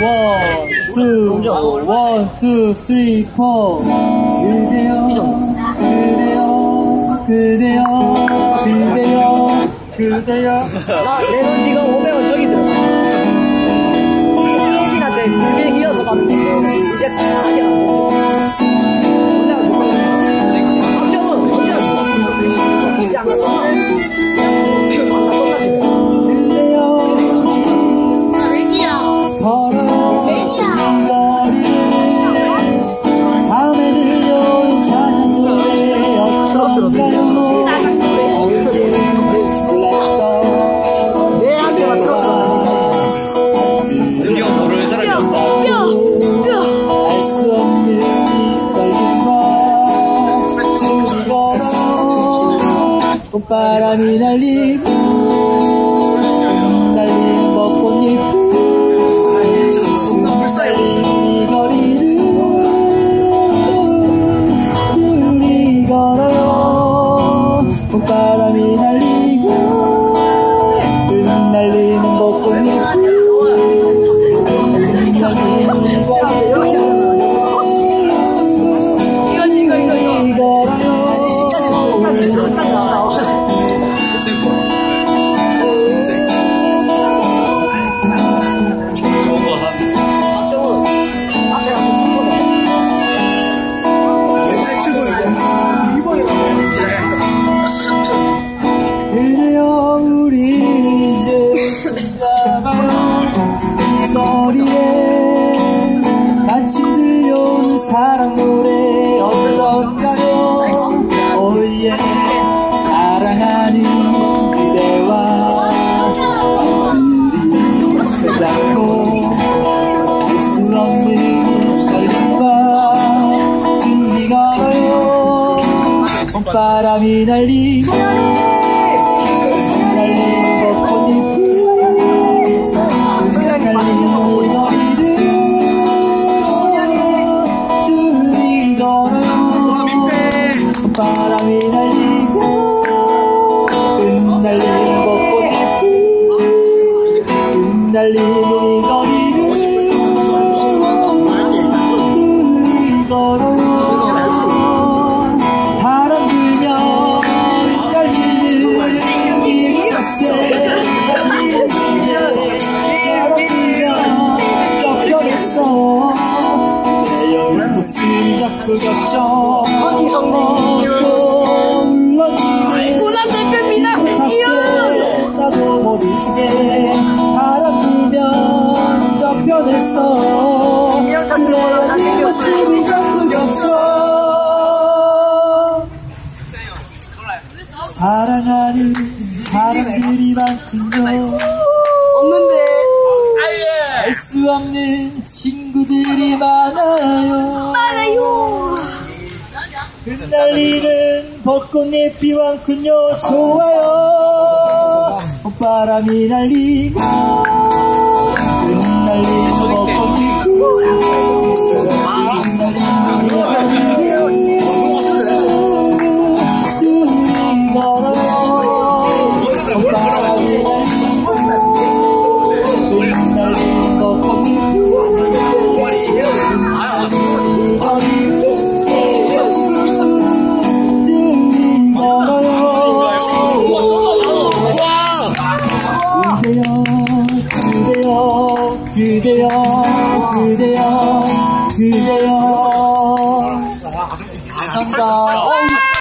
원, 투, 원, 투, 쓰리, 포. 그대여, 그대여, 그대여, 그대여, 그대여. 나 내돈 지금 500원 저기 들어. 시민한테 굴비 이어서 이제 돼. 혼자 못 받네. 박정은 언제 왔어? 이제 봄바람이 날리고 날리는 벚꽃잎 이 거리를 둘이 걸어요. 봄바람이 날리고 바람이 날리고 거리를 둘이. 걸어요 바람이 날리고 벚꽃잎 흩날리는 사랑하는 사람들이만큼요 없는데. 알 수 없는 친구들이 많아요. 많아요 흩날리는 벚꽃잎 비만큼요 좋아요. 봄바람이 날리고 그대여 그대여 그대여 감사합니다